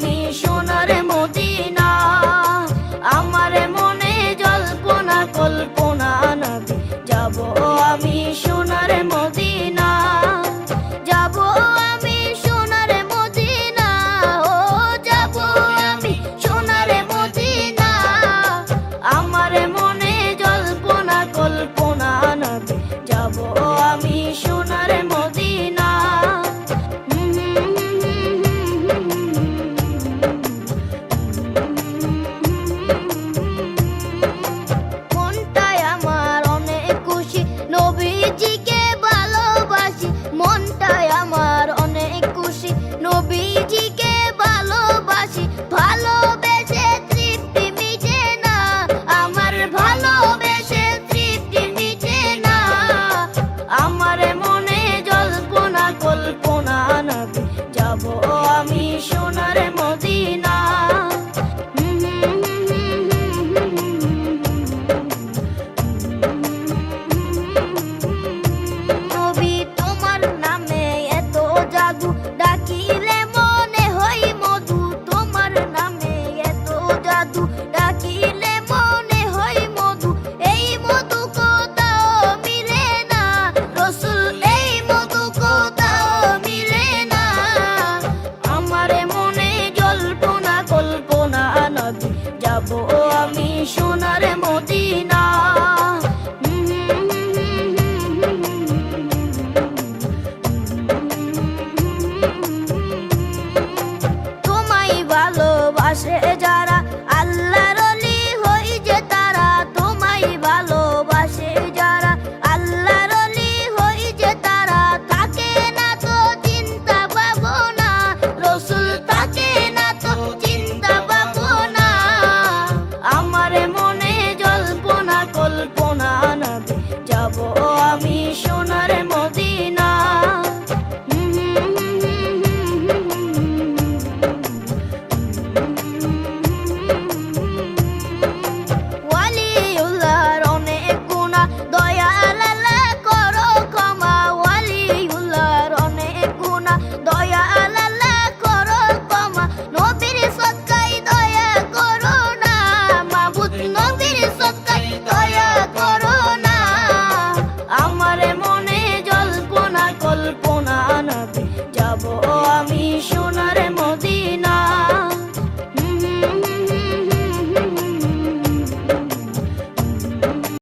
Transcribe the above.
me show. তুমি সোনার Medina. তোমায় ভালোবাসে যারা